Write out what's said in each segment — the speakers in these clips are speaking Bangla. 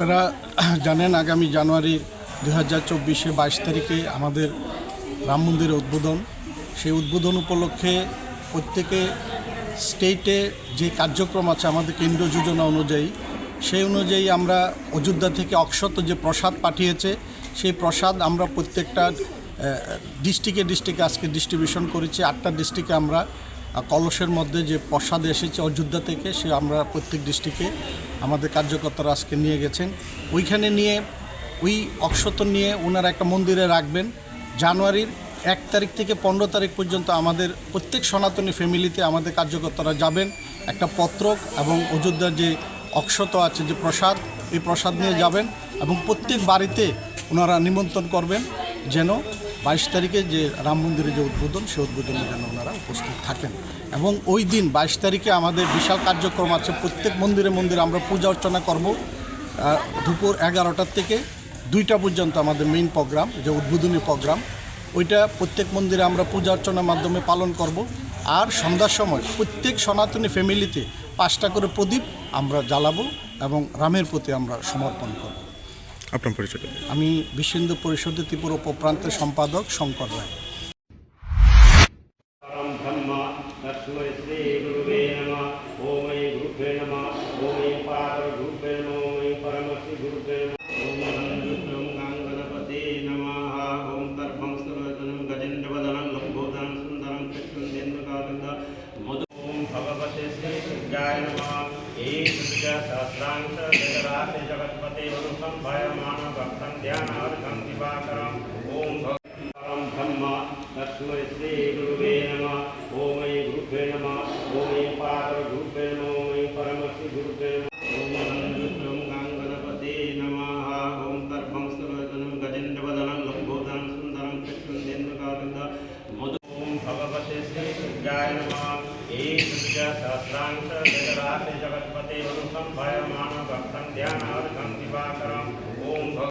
আপনারা জানেন, আগামী জানুয়ারি দু হাজার চব্বিশে বাইশ তারিখে আমাদের রাম মন্দিরের উদ্বোধন। সেই উদ্বোধন উপলক্ষে প্রত্যেকে স্টেটে যে কার্যক্রম আছে আমাদের কেন্দ্রীয় যোজনা অনুযায়ী, সেই অনুযায়ী আমরা অযোধ্যা থেকে অক্ষত যে প্রসাদ পাঠিয়েছে, সেই প্রসাদ আমরা প্রত্যেকটা ডিস্ট্রিক্টে ডিস্ট্রিক্টে আজকে ডিস্ট্রিবিউশন করেছি। আটটা ডিস্ট্রিক্টে আমরা কলসের মধ্যে যে প্রসাদ এসেছে অযোধ্যা থেকে, সে আমরা প্রত্যেক ডিস্ট্রিক্টে আমাদের কার্যকর্তারা আজকে নিয়ে গেছেন। ওইখানে নিয়ে, ওই অক্ষত নিয়ে ওনারা একটা মন্দিরে রাখবেন। জানুয়ারির এক তারিখ থেকে পনেরো তারিখ পর্যন্ত আমাদের প্রত্যেক সনাতনী ফ্যামিলিতে আমাদের কার্যকর্তারা যাবেন। একটা পত্রক এবং অযোধ্যার যে অক্ষত আছে, যে প্রসাদ, এই প্রসাদ নিয়ে যাবেন এবং প্রত্যেক বাড়িতে ওনারা নিমন্ত্রণ করবেন যেন বাইশ তারিখে যে রাম মন্দিরের যে উদ্বোধন, সেই উদ্বোধনে যেন ওনারা উপস্থিত থাকেন। এবং ওই দিন বাইশ তারিখে আমাদের বিশাল কার্যক্রম আছে। প্রত্যেক মন্দিরে মন্দিরে আমরা পূজা অর্চনা করব। দুপুর এগারোটার থেকে দুইটা পর্যন্ত আমাদের মেইন প্রোগ্রাম যে উদ্বোধনী প্রোগ্রাম ওইটা প্রত্যেক মন্দিরে আমরা পূজা অর্চনার মাধ্যমে পালন করব। আর সন্ধ্যার সময় প্রত্যেক সনাতনী ফ্যামিলিতে পাঁচটা করে প্রদীপ আমরা জ্বালাবো এবং রামের প্রতি আমরা সমর্পণ করব। আপনার পরিচয় আমি বিশ্ব হিন্দু পরিষদের ত্রিপুরা উপপ্রান্তের সম্পাদক শঙ্কর রায় परं ब्रह्म तस्मै श्रीगुरुवे नमः ॐ ऐ गुरुभ्ये नमः ॐ ऐ पादगुरुभ्ये नमः ॐ ऐ परमसि गुरुभ्ये नमः ॐ विष्णुं गणपते नमः ॐ तर्भं सर्वजनं गजेन्द्रवदनं लम्बोदरं सुन्दरं कृष्णेन्द्रकान्त मधु ॐ भगवते श्रीसुर्याय नमः एतस्य सहस्रांश जगदासे जगत्पते वरुणं भयमान भक्तं ध्यानार्थं दिवाकरम् ॐ भग परं ब्रह्म तस्मै श्रीगुरुवे नमः ॐ ऐ गुरुभ्ये नमः ॐ ऐ पादगुरुभ्ये नमः ॐ ऐ परमसि गुरुभ्ये नमः ॐ विष्णुं गणपते नमः ॐ तर्भं सर्वजनं गजेन्द्रवदनं लम्बोदरं सुन्दरं कृष्णेन्द्रकान्त मधु ॐ भगवते श्रीसुर्याय नमः एतस्य सहस्रांश जगदासे जगत्पते वरुणं भयमान भक्तं ध्यानार्थं दिवाकरम् ॐ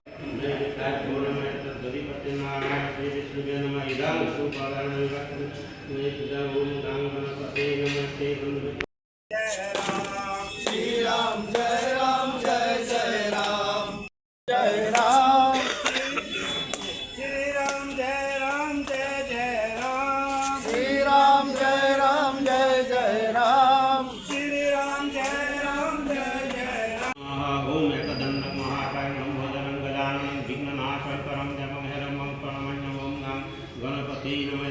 श्री राम जय राम जय जय राम जय राम। Amen.